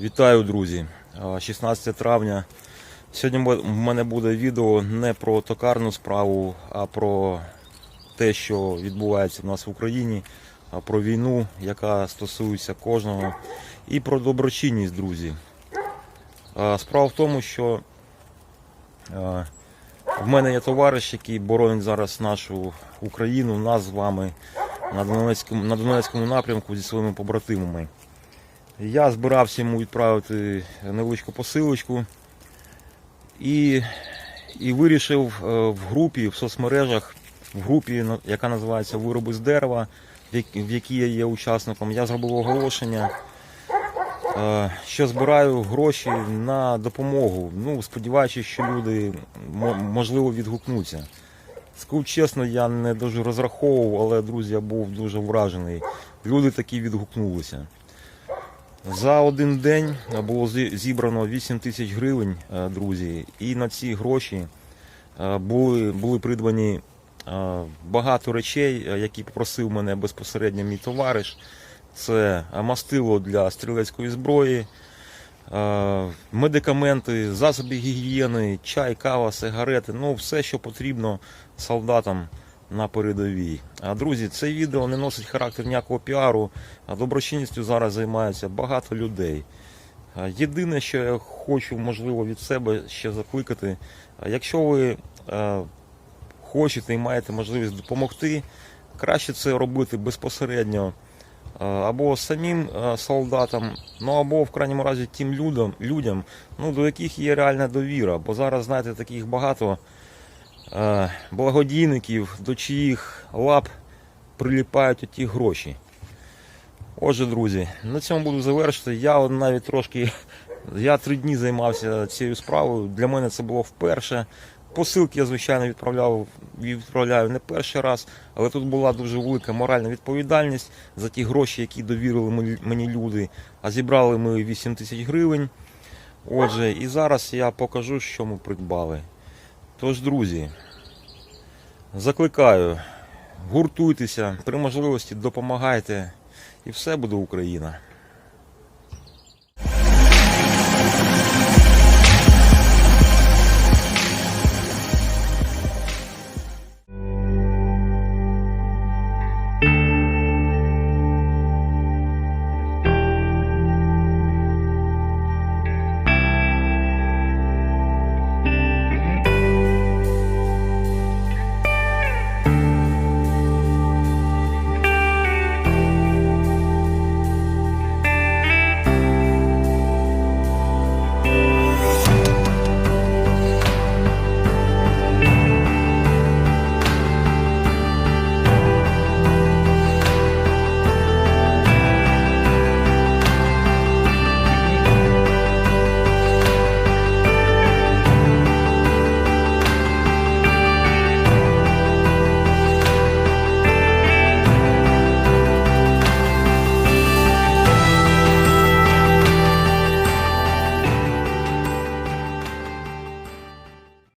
Вітаю, друзі! 16 травня. Сьогодні в мене буде відео не про токарну справу, а про те, що відбувається в нас в Україні, а про війну, яка стосується кожного, і про доброчинність, друзі. Справа в тому, що в мене є товариш, який боронить зараз нашу Україну, нас з вами на Донецькому, на Донецькому напрямку зі своїми побратимами. Я збирався йому відправити невеличку посилочку і, і вирішив е, в групі, в соцмережах, в групі, яка називається Вироби з дерева, в якій я є учасником, я зробив оголошення, е, що збираю гроші на допомогу. Ну, сподіваючись, що люди можливо відгукнуться. Скажу чесно, я не дуже розраховував, але друзі, я був дуже вражений. Люди такі відгукнулися. За один день було зібрано 8 тисяч гривень, е, друзі, і на ці гроші е, були, були придбані е, багато речей, які попросив мене безпосередньо мій товариш. Це мастило для стрілецької зброї, медикаменти, засоби гігієни, чай, кава, сигарети, ну все, що потрібно солдатам на передовій. А друзі, це відео не носить характер ніякого піару, а доброчинністю зараз займається багато людей. Єдине, що я хочу, можливо, від себе ще закликати, якщо ви хочете і маєте можливість допомогти, краще це робити безпосередньо або самим солдатам, ну або в крайньому разі тим людям, людям ну, до яких є реальна довіра. Бо зараз, знаєте, таких багато благодійників, до чиїх лап приліпають ті гроші. Отже, друзі, на цьому буду завершити. Я навіть трошки. Я три дні займався цією справою. Для мене це було вперше. Посилки я, звичайно, відправляв, відправляю не перший раз, але тут була дуже велика моральна відповідальність за ті гроші, які довірили мені люди. А зібрали ми 8 тисяч гривень. Отже, і зараз я покажу, що ми придбали. Тож, друзі, закликаю, гуртуйтеся, при можливості допомагайте, і все буде Україна.